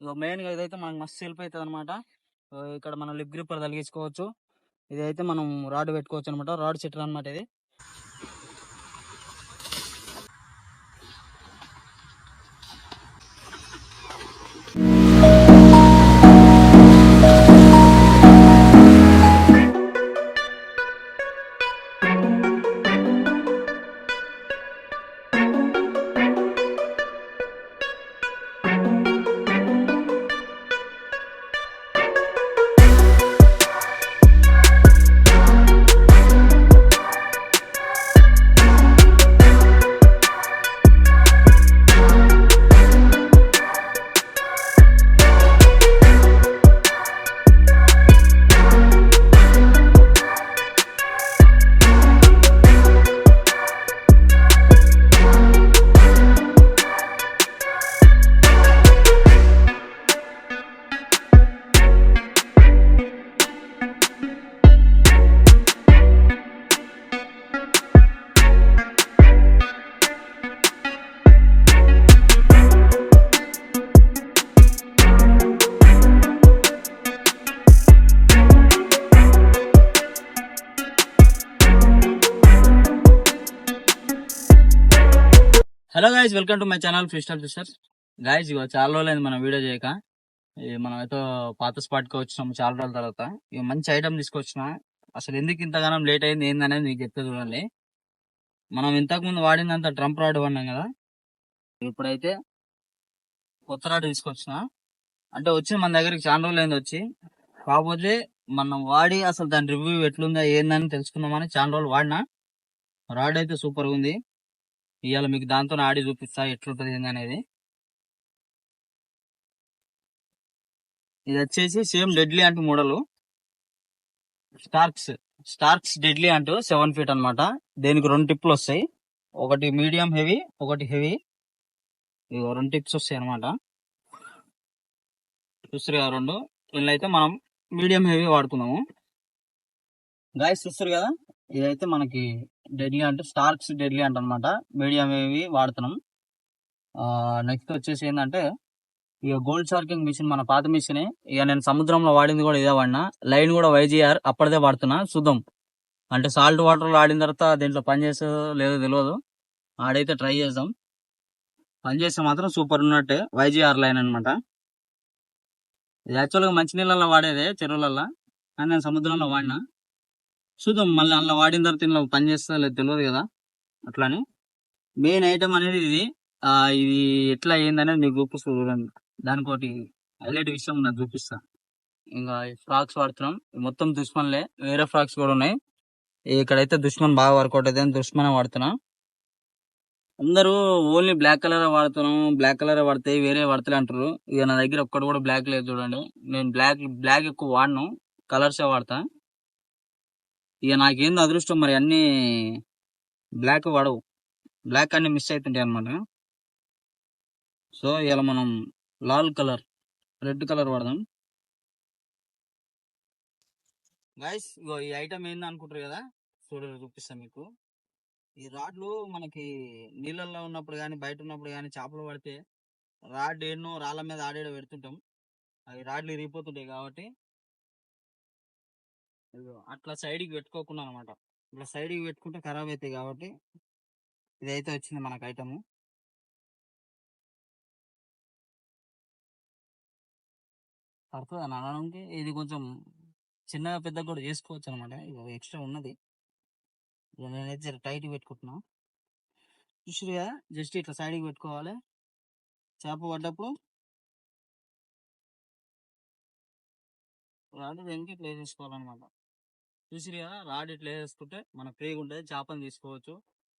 ఇక మెయిన్గా ఇదైతే మనకు మస్తు హెల్ప్ అవుతుంది అనమాట ఇక్కడ మనం లిప్ గ్రిప్పర్ తగిలించుకోవచ్చు. ఇదైతే మనం రాడ్ పెట్టుకోవచ్చు అనమాట రాడ్ సెట్టర్ అనమాట ఇది. Hello guys welcome to my channel freestyle fishers guys ఇగో చాలా రోజులైంది మనం వీడియో చేయక. మనం అయితే పాత స్పాట్కి వచ్చినాం చాలా రోజుల తర్వాత. ఇక మంచి ఐటమ్ తీసుకొచ్చిన. అసలు ఎందుకు ఇంతగానం లేట్ అయింది ఏందనేది మీకు చెప్తే చూడండి. మనం ఇంతకు ముందు వాడినంత ట్రంప్ రాడ్ వాడినాం కదా. ఇప్పుడైతే కొత్త రాడ్ తీసుకొచ్చిన. అంటే వచ్చి మన దగ్గరికి చాలా రోజులు వచ్చి. కాకపోతే మనం వాడి అసలు దాని రివ్యూ ఎట్లుందా ఏందని తెలుసుకుందామని చాలా రోజులు వాడినా. రాడ్ అయితే సూపర్ ఉంది. ఇవాళ మీకు దాంతో ఆడి చూపిస్తా ఎట్లుంటుంది ఏంది అనేది. ఇది వచ్చేసి సేమ్ డెడ్లీ అంటూ మోడల్. స్టార్క్స్ స్టార్క్స్ డెడ్లీ అంటూ సెవెన్ ఫీట్ అన్నమాట. దీనికి రెండు టిప్పులు వస్తాయి. ఒకటి మీడియం హెవీ ఒకటి హెవీ. ఇవి రెండు టిప్స్ వస్తాయి అనమాట చూస్తారు కదా రెండు. వీళ్ళైతే అయితే మనం మీడియం హెవీ వాడుతున్నాము గాయస్ చూస్తారు కదా? ఇదైతే మనకి డెడ్లీ అంటే స్టార్క్స్ డెడ్లీ అంట అనమాట మీడియం ఏవి వాడుతున్నాం నెక్స్ట్ వచ్చేసి ఏంటంటే ఇక గోల్డ్ షార్కింగ్ మిషన్ మన పాత మిషన్ ఇక నేను సముద్రంలో వాడింది కూడా ఇదే వాడినా. లైన్ కూడా వైజీఆర్ అప్పటిదే వాడుతున్నా. చూద్దాం అంటే సాల్ట్ వాటర్లో ఆడిన తర్వాత దీంట్లో పని లేదో తెలియదు ఆడైతే ట్రై చేద్దాం. పని చేస్తే మాత్రం సూపర్ ఉన్నట్టే వైజీఆర్ లైన్ అనమాట ఇది యాక్చువల్గా మంచినీళ్ళల్లో వాడేదే చెరువులల్లో. కానీ నేను సముద్రంలో వాడినా. చూద్దాం మళ్ళీ అందులో వాడిన తర్వాత ఇందులో పని చేస్తుందో లేదు తెలియదు కదా. అట్లానే మెయిన్ ఐటమ్ అనేది ఇది. ఆ ఇది ఎట్లా అయ్యిందనేది మీకు చూపిస్తా చూడండి. దానికోటి హైలైట్ విషయం నాకు చూపిస్తా. ఇంకా ఫ్రాక్స్ వాడుతున్నాం. మొత్తం దుష్మన్లే. వేరే ఫ్రాక్స్ కూడా ఉన్నాయి. ఇక్కడైతే దుష్మన్ బాగా వర్కౌట్ అయితే దుష్మనే వాడుతున్నా. అందరూ ఓన్లీ బ్లాక్ కలర్ వాడుతున్నాం. బ్లాక్ కలర్ వాడితే వేరే వాడతలే అంటారు. ఇక నా దగ్గర ఒక్కటి కూడా బ్లాక్ లేదు చూడండి. నేను బ్లాక్ బ్లాక్ ఎక్కువ వాడను. కలర్సే వాడతా. ఇక నాకేందో అదృష్టం మరి అన్ని బ్లాక్ పడవు. బ్లాక్ అన్ని మిస్ అవుతుంటాయి అనమాట సో ఇలా మనం లాల్ కలర్ రెడ్ కలర్ వాడదాం. గాయస్ ఇగో ఈ ఐటమ్ ఏంది అనుకుంటారు కదా? చూడండి చూపిస్తాను మీకు. ఈ రాడ్లు మనకి నీళ్ళల్లో ఉన్నప్పుడు కానీ బయట ఉన్నప్పుడు కానీ చేపలు పడితే రాడ్ ఎన్నో రాళ్ళ మీద ఆడేడ పెడుతుంటాం. అవి రాడ్లు ఇరిగిపోతుంటాయి కాబట్టి అట్లా సైడ్కి పెట్టుకోకుండా అనమాట. ఇట్లా సైడ్కి పెట్టుకుంటే ఖరాబ్ అవుతాయి కాబట్టి ఇదైతే వచ్చింది మనకు ఐటము. పడుతుంది అని అనడానికి ఇది కొంచెం చిన్నగా పెద్దగా కూడా చేసుకోవచ్చు అనమాట. ఇది ఎక్స్ట్రా ఉన్నది. ఇక నేనైతే జర టైట్ పెట్టుకుంటున్నా. చూసిరుగా జస్ట్ ఇట్లా సైడ్కి పెట్టుకోవాలి. చేప పడ్డప్పుడు రాదు వెంకి ప్లే చేసుకోవాలన్నమాట చూసిరు కదా రాడ్ ఇట్లా వేసుకుంటే మన ఫ్రీగా ఉంటుంది. చేపని తీసుకోవచ్చు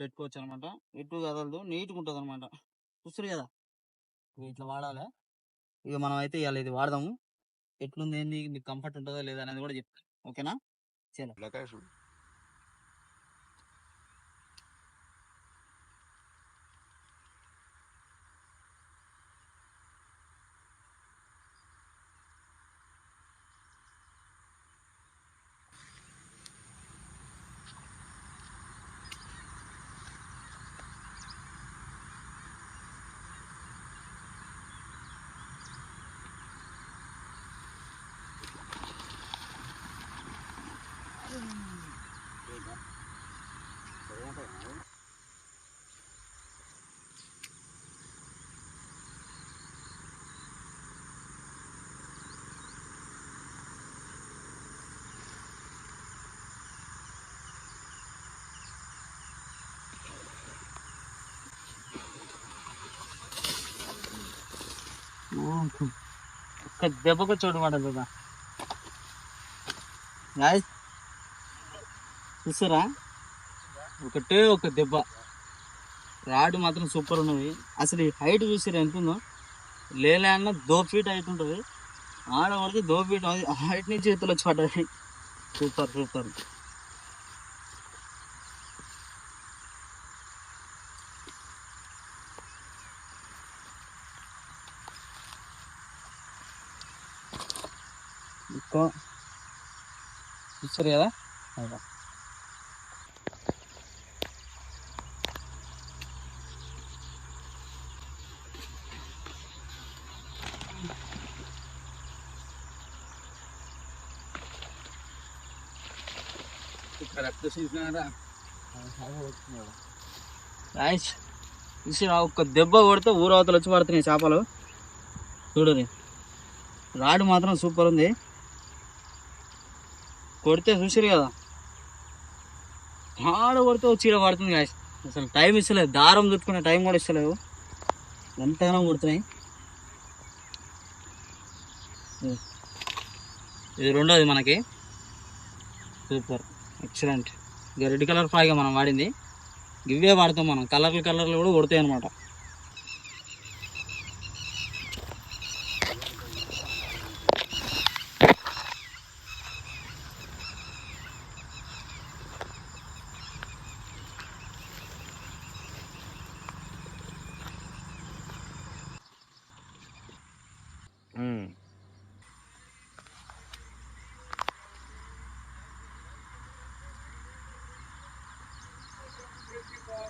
పెట్టుకోవచ్చు అనమాట ఎటు కదలదు నీట్గా ఉంటుంది అనమాట చూసిరు కదా? ఇట్లా వాడాలి? ఇక మనం అయితే ఇవాళ ఇది వాడదాము. ఎట్లుంది ఏంది మీకు కంఫర్ట్ ఉంటుందో లేదా అనేది కూడా చెప్తాను ఓకేనా? చాలా ఒక్క దెబ్బకు చోటు పడదు కదా చూసారా? ఒకటే ఒక దెబ్బ. రాడ్ మాత్రం సూపర్ ఉన్నది. అసలు ఈ హైట్ చూసారు ఎంత ఉందో లేలే అన్న దో ఫీట్ హైట్ ఉంటుంది దో ఫీట్ హైట్ నుంచి చేతిలో చోట సూపర్ సూపర్ ఇంకో చూస్తారు కదా? చూసిరా ఒక్క దెబ్బ కొడితే ఊరవతలు వచ్చి పడుతున్నాయి చేపలు. చూడని రాడు మాత్రం సూపర్ ఉంది. కొడితే చూసిరు కదా. ఆడ కొడితే వచ్చి పడుతుంది గాయస్ అసలు టైం ఇస్తలేదు. దారం చుట్టుకునే టైం కూడా ఇస్తలేవు ఎంతగానో కొడుతున్నాయి. ఇది. రెండోది మనకి. సూపర్ ఎక్సలెంట్ ఇక రెడ్ కలర్ ఫ్రాగా మనం వాడింది. ఇవే వాడతాం మనం. కలర్లు కలర్లు కూడా కొడతాయి అనమాట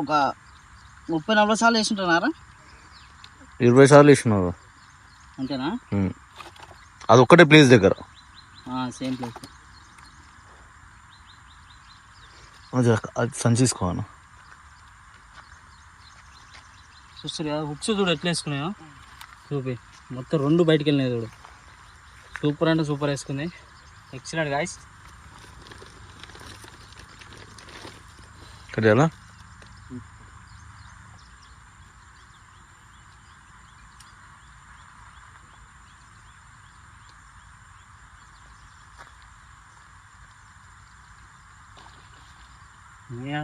ఒక ముప్పై నలభై సార్లు వేసింటున్నారా? ఇరవై సార్లు ఇచ్చినావు అంతేనా? అది ఒక్కటే ప్లేస్ దగ్గర. Same place. అది సంచీసుకోను చూస్తారు కదా హుక్స్ చూడు ఎట్లా వేసుకున్నాయో. చూపి. మొత్తం రెండు బయటికి వెళ్ళినాయి చూడు. సూపర్ అంటే సూపర్ వేసుకుంది. Excellent guys. ఇక్కడ ఎలా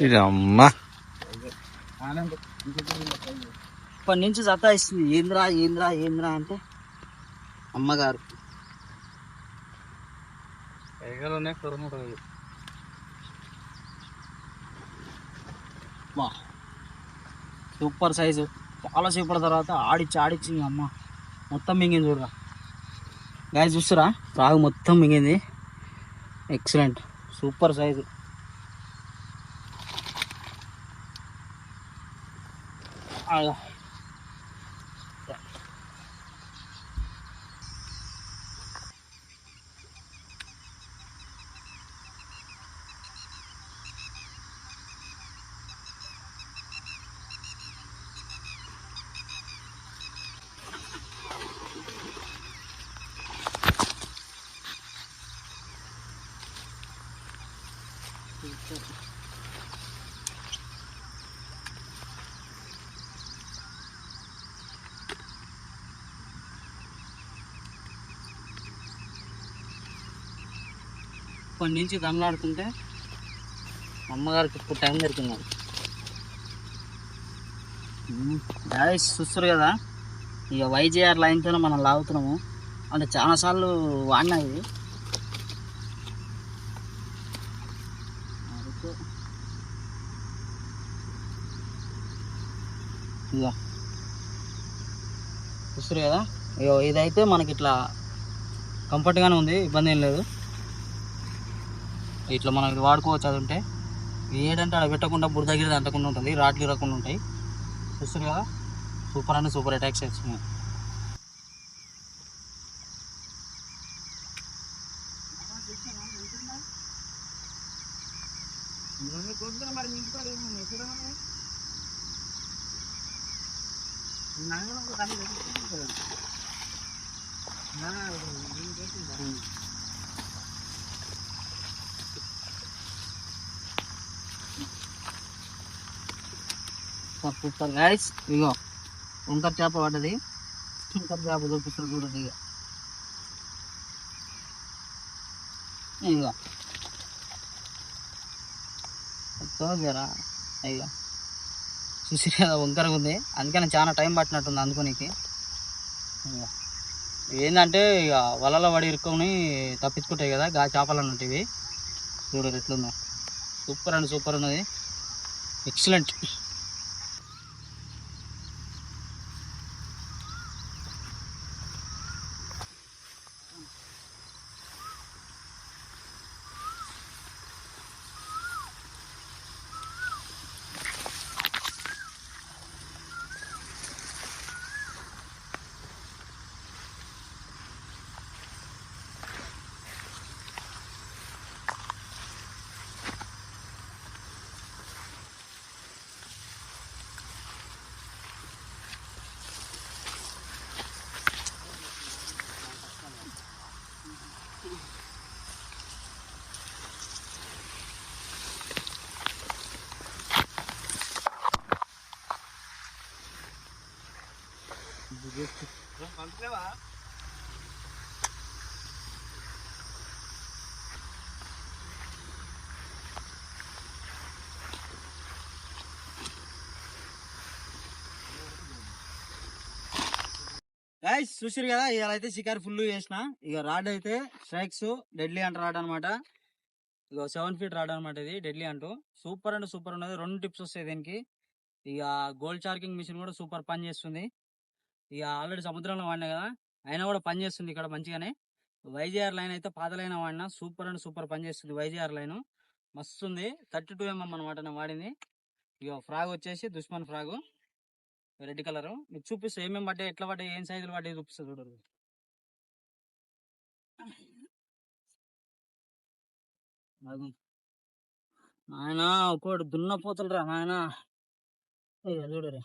ఇది అమ్మా ఇప్పటి నుంచి సతాయిస్తుంది. ఏంద్రా ఏంద్రా ఏంద్రా అంటే అమ్మగారు. వా సూపర్ సైజు. చాలా సేపటి తర్వాత ఆడిచ్చి ఆడిచ్చి ఇంక అమ్మ. మొత్తం మింగింది చూడరా. గాయ చూస్తురా? రాగు మొత్తం మింగింది. Excellent super size. అలా ఇప్పటి నుంచి దమ్లాడుతుంటే మా అమ్మగారికి ఇప్పుడు టైం దొరికింది. గాయస్ చూస్తారు కదా ఇక వైజేఆర్ లైన్తోనే మనం లాగుతున్నాము. అంటే చాలాసార్లు వాడినా ఇది. ఇదిగా. చూస్తారు కదా? ఇగో ఇదైతే మనకి ఇట్లా కంఫర్ట్గానే ఉంది ఇబ్బంది ఏం లేదు. ఇట్లా మనం ఇది వాడుకోవచ్చు అది ఉంటే. ఏంటంటే అక్కడ పెట్టకుండా బురద దగ్గర అంటకుండా ఉంటుంది రాట్లు రాకుండా ఉంటాయి. చూస్తారు కదా? సూపర్ అంటే సూపర్ అటాక్స్ వచ్చినాయి సూపర్ గైస్ ఇగో వంకర చేప పడ్డది. వంకర చేప చూపిస్తారు చూడండి ఇక ఇగో ఎక్కువ జరా ఇక చూసి కదా వంకరగా ఉంది అందుకని చాలా టైం పట్టినట్టుంది అందుకోనికి. ఏంటంటే ఇక వలలో పడి ఇరుక్కొని తప్పించుకుంటాయి కదా గా చేపలు అన్నట్టు ఇవి. ఎట్లుందో. సూపర్ అండి సూపర్ ఉన్నది. ఎక్సలెంట్. గైస్ చూసారు కదా ఇలా అయితే షికారు ఫుల్ చేసిన. ఇక రాడ్ అయితే స్ట్రైక్స్ డెడ్లీ అంట రాడ్ అనమాట. ఇక సెవెన్ ఫీట్ రాడ్ అనమాట ఇది డెడ్లీ అంటూ. సూపర్ అంటే సూపర్ ఉన్నది రెండు టిప్స్ వస్తాయి దీనికి. ఇక గోల్డ్ చార్కింగ్ మిషన్ కూడా సూపర్ పని చేస్తుంది. ఇక ఆల్రెడీ సముద్రంలో వాడినా కదా అయినా కూడా పని చేస్తుంది ఇక్కడ మంచిగానే. వైజీఆర్ లైన్ అయితే పాత లైన్ వాడినా సూపర్ అండ్ సూపర్ పని చేస్తుంది వైజీఆర్ లైన్. మస్తు ఉంది థర్టీ టూ ఎంఎం అనమాట నేను వాడింది. ఇక ఫ్రాగ్ వచ్చేసి దుష్మన్ ఫ్రాగ్. Red colour. మీకు చూపిస్తా ఏమేమి పడ్డాయి ఎట్లా పడ్డాయి ఏం సైజులు పడ్డాయి చూపిస్తా చూడరు. ఆయన ఒకటి దున్నపోతలు రా నాయన. చూడరు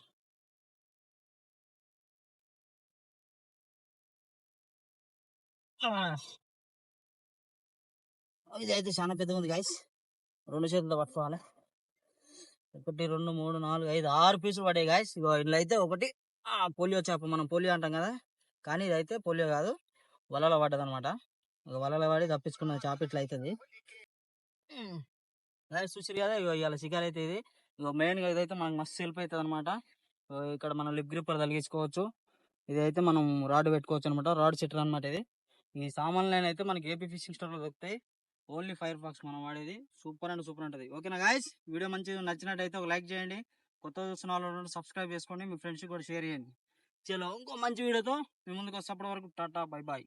ఇది అయితే చాలా పెద్దగా ఉంది గాయస్ రెండు చేతులతో పట్టుకోవాలి. ఒకటి రెండు మూడు నాలుగు ఐదు ఆరు పీసులు పడాయి గాయస్ ఇగో ఇందులో అయితే ఒకటి ఆ, పోలియో చేప మనం పోలియో అంటాం కదా. కానీ ఇదైతే పోలియో కాదు. వలలో పడ్డది అనమాట వలలో పడి తప్పించుకున్న చేప ఇట్లా అవుతుంది గాయస్ చూసారు కదా ఇగో ఇవాళ షికార్ అయితే ఇది. ఇగో మెయిన్గా ఇదైతే మనకు మస్తు హెల్ప్ అవుతుంది అనమాట ఇక్కడ మనం లిప్ గ్రిప్పర్ తగిలించుకోవచ్చు ఇదైతే మనం రాడ్ పెట్టుకోవచ్చు అనమాట రాడ్ సెటర్ అనమాట ఇది. ఈ సామాన్లు అయితే మనకి ఏపీ ఫిషింగ్ స్టోర్లో దొరుకుతాయి. ఓన్లీ ఫైర్ ఫాక్స్ మనం వాడేది. సూపర్ అండ్ సూపర్ ఉంటుంది. ఓకేనా గాయస్? వీడియో మంచిగా నచ్చినట్టయితే ఒక లైక్ చేయండి. కొత్త చూసిన వాళ్ళు సబ్స్క్రైబ్ చేసుకోండి. మీ ఫ్రెండ్స్ కూడా షేర్ చేయండి. చలో ఇంకో మంచి వీడియోతో మీ ముందుకు వస్తే అప్పటి వరకు టాటా బై బాయ్.